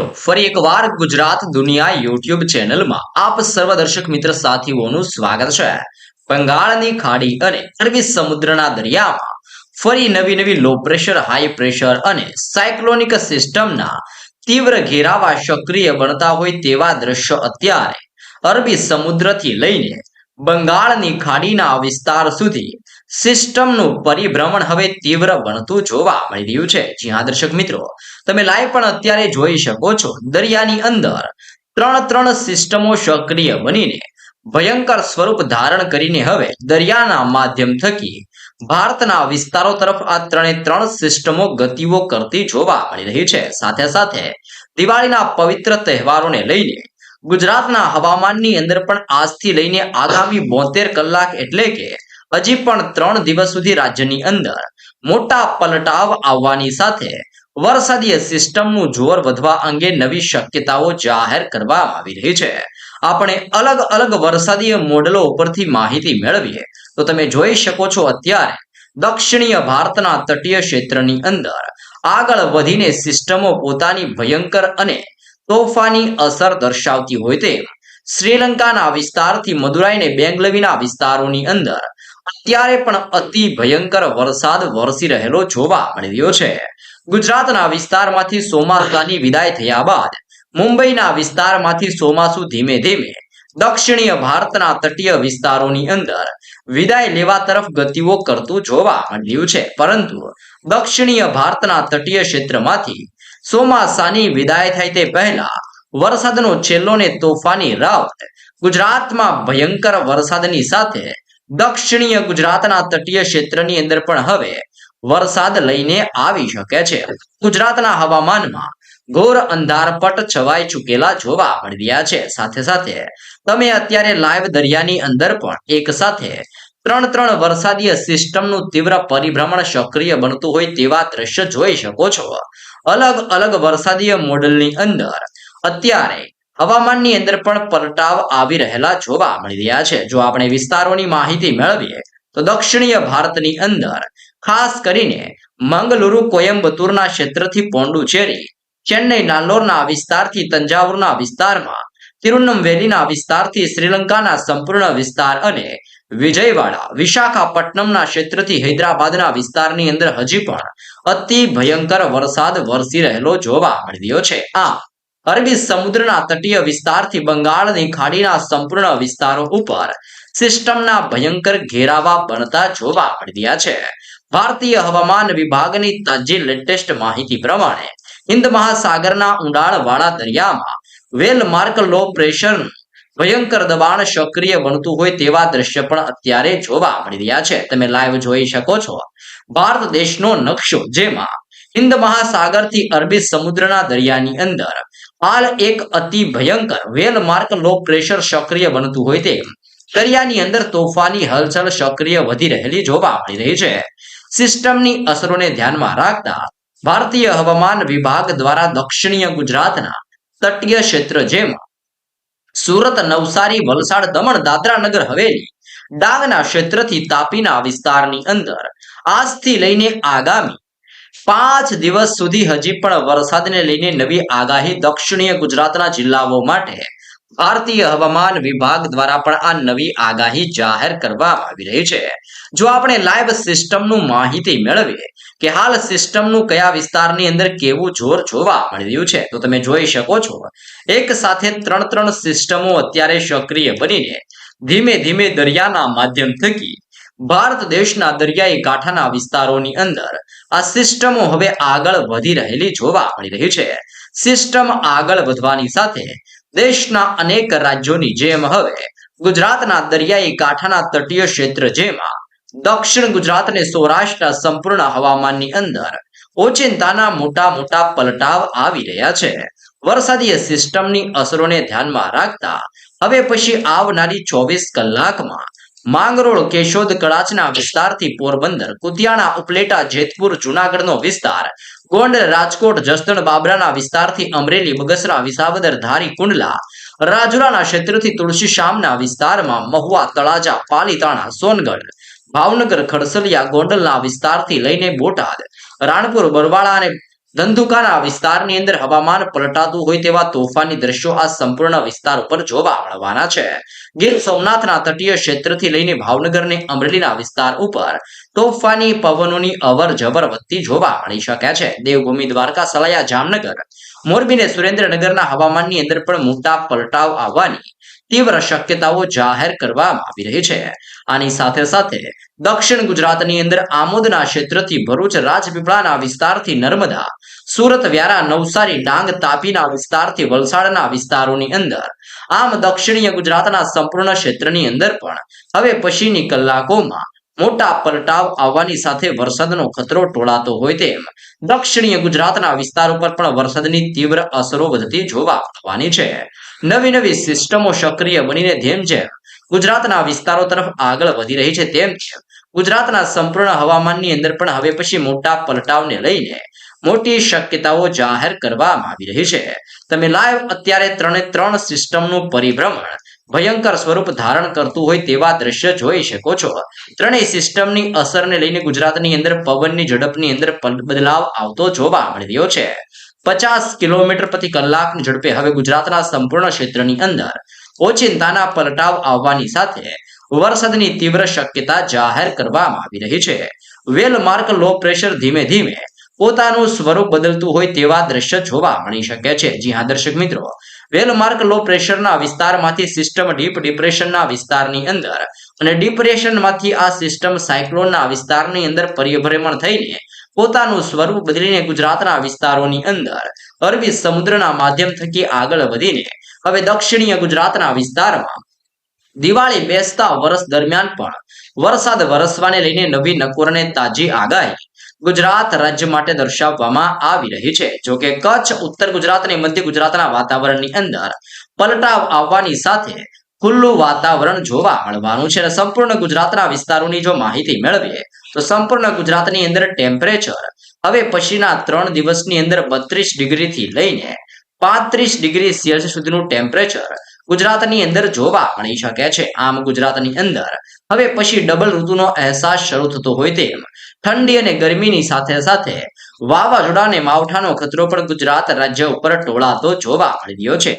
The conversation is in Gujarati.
તો ફરી એકવાર ગુજરાત દુનિયા યુટ્યુબ ચેનલમાં આપ સર્વ દર્શક મિત્ર સાથીઓનું સ્વાગત છે. બંગાળની ખાડી અને અરબી સમુદ્રના દરિયામાં ફરી નવી નવી લો પ્રેશર હાઈ પ્રેશર અને સાયક્લોનિક સિસ્ટમના તીવ્ર ઘેરાવા સક્રિય બનતા હોય તેવા દ્રશ્યો અત્યારે અરબી સમુદ્રથી લઈને બંગાળની ખાડીના વિસ્તાર સુધી સિસ્ટમનું પરિભ્રમણ હવે તીવ્ર બનતું જોવા મળી રહ્યું છે. જી હા, દર્શક મિત્રો, તમે લાઈવ પણ અત્યારે જોઈ શકો છો. દરિયાની અંદર ત્રણ ત્રણ સિસ્ટમો સક્રિય બનીને ભયંકર સ્વરૂપ ધારણ કરીને હવે દરિયાના માધ્યમ થકી ભારતના વિસ્તારો તરફ આ ત્રણે ત્રણ સિસ્ટમો ગતિઓ કરતી જોવા મળી રહી છે. સાથે સાથે દિવાળીના પવિત્ર તહેવારોને લઈને ગુજરાતના હવામાનની અંદર પણ આજથી લઈને આગામી બોતેર કલાક એટલે કે હજી પણ ત્રણ દિવસ સુધી રાજ્યની અંદર મોટા પલટાવ આવવાની સાથે વરસાદીય સિસ્ટમનું જોર વધવા અંગે નવી શક્યતાઓ જાહેર કરવામાં આવી રહી છે. આપણે અલગ અલગ વરસાદીય મોડલો ઉપરથી માહિતી મેળવીએ તો તમે જોઈ શકો છો અત્યારે દક્ષિણીય ભારતના તટીય ક્ષેત્રની અંદર આગળ વધીને સિસ્ટમો પોતાની ભયંકર અને તોફાની અસર દર્શાવતી હોય તેમ શ્રીલંકાના વિસ્તારથી મદુરાઈને બેંગલવીના વિસ્તારોની અંદર અત્યારે પણ અતિ ભયંકર વરસાદ વરસી રહેલો જોવા મળી રહ્યો છે. ગુજરાતના વિસ્તારમાંથી ચોમાસાની વિદાય થયા બાદ મુંબઈના વિસ્તારમાંથી ચોમાસું ધીમે ધીમે દક્ષિણીય ભારતના તટીય વિસ્તારોની અંદર વિદાય લેવા તરફ ગતિઓ કરતું જોવા મળ્યું છે. પરંતુ દક્ષિણીય ભારતના તટીય ક્ષેત્રમાંથી ચોમાસાની વિદાય થાય તે પહેલા વરસાદનો છેલ્લો ને તોફાની રાઉત ગુજરાતમાં ભયંકર વરસાદની સાથે દક્ષિણીય ગુજરાતના તટીય ક્ષેત્રની અંદર પણ હવે વરસાદ લઈને આવી શકે છે. ગુજરાતના હવામાનમાં ઘોર અંધારપટ છવાઈ ચૂકેલા જોવા મળ્યા છે. સાથે સાથે તમે અત્યારે લાઈવ દરિયાની અંદર પણ એક સાથે ત્રણ ત્રણ વરસાદીય સિસ્ટમનું તીવ્ર પરિભ્રમણ સક્રિય બનતું હોય તેવા દ્રશ્ય જોઈ શકો છો. અલગ અલગ વરસાદીય મોડલની અંદર અત્યારે હવામાનની અંદર પણ પલટાવ આવી રહેલા જોવા મળી રહ્યા છે. જો આપણે વિસ્તારોની માહિતી મેળવીએ, તો દક્ષિણીય ભારતની અંદર ખાસ કરીને મંગલુરુ કોયમ્બતુરના ક્ષેત્રથી પોંડુચેરી, ચેન્નઈ નાલ્લોરના વિસ્તારથી તંજાવુરના વિસ્તારમાં તિરુનમવેલીના વિસ્તારથી શ્રીલંકાના સંપૂર્ણ વિસ્તાર અને વિજયવાડા, વિશાખાપટ્ટનમના ક્ષેત્રથી હૈદરાબાદના વિસ્તારની અંદર હજી પણ અતિ ભયંકર વરસાદ વરસી રહેલો જોવા મળી રહ્યો છે. આમ અરબી સમુદ્રના તટીય વિસ્તારથી બંગાળની ખાડીના સંપૂર્ણ વિસ્તારો ઉપર સિસ્ટમના ભયંકર ઘેરાવા બનતા જોવા મળ્યા છે. ભારતીય હવામાન વિભાગની તાજી લેટેસ્ટ માહિતી પ્રમાણે હિન્દ મહાસાગરના ઊંડાણવાળા દરિયામાં વેલમાર્ક લો પ્રેશર ભયંકર દબાણ સક્રિય બનતું હોય તેવા દ્રશ્ય પણ અત્યારે જોવા મળી રહ્યા છે. તમે લાઈવ જોઈ શકો છો. ભારત દેશનો નકશો જેમાં હિન્દ મહાસાગરથી અરબી સમુદ્રના દરિયાની અંદર. હાલ એક અતિ ભયંકર વેલ લો પ્રેશર સક્રિય બનતું હોય તે દરિયાની અંદર તોફાની હલચલ સક્રિય વધી રહેલી જોવા મળી રહી છે. સિસ્ટમની અસરોને ધ્યાનમાં રાખતા ભારતીય હવામાન વિભાગ દ્વારા દક્ષિણીય ગુજરાતના તટીય ક્ષેત્ર જેમાં સુરત, નવસારી, વલસાડ, દમણ, દાદરા નગર, હવેલી, ડાંગના ક્ષેત્રથી તાપીના વિસ્તારની અંદર આજથી લઈને આગામી પાંચ દિવસ સુધી હજી પણ વરસાદને લઈને નવી આગાહી દક્ષિણીય ગુજરાતના જિલ્લાઓ માટે. ભારતીય હવામાન વિભાગ દ્વારા પણ આ નવી આગાહી જાહેર કરવામાં આવી રહી છે. જો આપણે લાઈવ સિસ્ટમનું માહિતી મેળવીએ કે હાલ સિસ્ટમનું કયા વિસ્તારની અંદર કેવું જોર જોવા મળી રહ્યું છે, તો તમે જોઈ શકો છો. એક સાથે ત્રણ ત્રણ સિસ્ટમો અત્યારે સક્રિય બનીને ધીમે ધીમે દરિયાના માધ્યમ થકી ભારત દેશના દરિયાઈ કાંઠાના વિસ્તારોની અંદર આ સિસ્ટમો હવે આગળ વધી રહેલી જોવા મળી રહી છે. સિસ્ટમ આગળ વધવાની સાથે દેશના અનેક રાજ્યોની જેમ હવે ગુજરાતના દરિયાઈ કાંઠાના તટીય ક્ષેત્ર જેમાં દક્ષિણ ગુજરાત અને સૌરાષ્ટ્રના સંપૂર્ણ હવામાનની અંદર ઓચિંતાના મોટા મોટા પલટાવ આવી રહ્યા છે. વરસાદીય સિસ્ટમની અસરોને ધ્યાનમાં રાખતા હવે પછી આવનારી ચોવીસ કલાકમાં માંગરોળ, કેશોદ, કડાચના વિસ્તારથી પોરબંદર, કુતિયાણા, ઉપલેટા, જેતપુર, જુનાગઢનો વિસ્તાર. ગોંડલ રાજકોટ, જસદણ, બાબરાના વિસ્તારથી અમરેલી, બગસરા, વિસાવદર, ધારી, કુંડલા. રાજુરાના ક્ષેત્રથી તુલસી શામના વિસ્તારમાં મહુવા, તળાજા, પાલીતાણા, સોનગઢ. ભાવનગર, ખડસલિયા, ગોંડલના વિસ્તારથી લઈને બોટાદ. રાણપુર, બરવાળા અને ધંધુકાના વિસ્તારની અંદર હવામાન પલટાતું હોય તેવા તોફાની દ્રશ્યો આ સંપૂર્ણ વિસ્તાર ઉપર જોવા મળવાના છે. ગીર સોમનાથના તટીય ક્ષેત્રથી લઈને ભાવનગર ને અમરેલીના વિસ્તાર ઉપર તોફાની પવનોની અવર જવર વધતી જોવા મળી શકે છે. દેવભૂમિ દ્વારકા, સલાયા, જામનગર, મોરબી ને સુરેન્દ્રનગરના હવામાનની અંદર પણ મોટા પલટાવ આવવાની તીવ્ર શક્યતાઓ જાહેર કરવામાં આવી રહી છે. આની સાથે સાથે દક્ષિણ ગુજરાતની અંદર આમોદના ક્ષેત્રથી ભરૂચ રાજપીપળાના વિસ્તારથી નર્મદા, સુરત વ્યારા નવસારી ડાંગ તાપીના વિસ્તારથી વલસાડના વિસ્તારોની અંદર, આમ દક્ષિણીય ગુજરાતના સંપૂર્ણ ક્ષેત્રની અંદર પણ. હવે પછીની કલાકોમાં મોટા પલટાવ આવવાની સાથે વરસાદનો ખતરો ટોળાતો હોય તેમ. દક્ષિણીય ગુજરાતના વિસ્તાર ઉપર પણ વરસાદની તીવ્ર અસરો વધતી જોવા મળવાની છે. નવી નવી સિસ્ટમો સક્રિય બનીને જેમ જેમ ગુજરાતના વિસ્તારો તરફ આગળ વધી રહી છે તેમ તેમ ગુજરાતના સંપૂર્ણ હવામાનની અંદર પણ હવે પછી મોટા પલટાવને લઈને મોટી શક્યતાઓ જાહેર કરવામાં આવી રહી છે. તમે લાઈવ અત્યારે ત્રણે ત્રણ સિસ્ટમનું પરિભ્રમણ ભયંકર સ્વરૂપ ધારણ કરતું હોય તેવા દ્રશ્ય જોઈ શકો છો. ત્રણેય સિસ્ટમની અસરને લઈને ગુજરાતની અંદર પવનની ઝડપની અંદર બદલાવ આવતો જોવા મળી છે. પચાસ કિલોમીટર પ્રતિ કલાકની ઝડપે હવે ગુજરાતના સંપૂર્ણ ક્ષેત્રની અંદર ઓચિંતાના પલટાવ આવવાની સાથે વરસાદની તીવ્ર શક્યતા જાહેર કરવામાં આવી રહી છે. વેલમાર્ક લો પ્રેશર ધીમે ધીમે પોતાનું સ્વરૂપ બદલતું હોય તેવા દ્રશ્ય જોવા મળી શકે છે. જી હા, દર્શક મિત્રો વેલમાર્ક લો પ્રેશરના વિસ્તારમાંથી સિસ્ટમ ડીપ ડિપ્રેશનના વિસ્તારની અંદર અને ડિપ્રેશનમાંથી આ સિસ્ટમ સાયક્લોનના વિસ્તારની અંદર પરિભ્રમણ થઈને પોતાનું સ્વરૂપ બદલીને ગુજરાતના વિસ્તારોની અંદર અરબી સમુદ્રના માધ્યમ થકી આગળ વધીને હવે દક્ષિણીય ગુજરાતના વિસ્તારમાં દિવાળી બેસતા વર્ષ દરમિયાન પણ વરસાદ વરસવાને લઈને નવી નકોરને તાજી આગાહી ગુજરાત રાજ્ય માટે દર્શાવવામાં આવી રહી છે. જોકે કચ્છ, ઉત્તર ગુજરાત અને મધ્ય ગુજરાતના વાતાવરણની અંદર પલટાવ આવવાની સાથે ખુલ્લું વાતાવરણ જોવા મળવાનું છે અને સંપૂર્ણ ગુજરાતના વિસ્તારોની જો માહિતી મેળવીએ, તો સંપૂર્ણ ગુજરાતની અંદર ટેમ્પરેચર હવે પછીના ત્રણ દિવસની અંદર બત્રીસ ડિગ્રીથી લઈને પાંત્રીસ ડિગ્રી સેલ્સિયસ સુધીનું ટેમ્પરેચર ગુજરાતની અંદર જોવા મળી શકે છે. આમ ગુજરાતની અંદર હવે પછી ડબલ ઋતુનો અહેસાસ શરૂ થતો હોય તેમ ઠંડી અને ગરમીની સાથે સાથે વાવાઝોડા અને માવઠાનો ખતરો પણ ગુજરાત રાજ્ય ઉપર ટોળાતો જોવા મળી રહ્યો છે.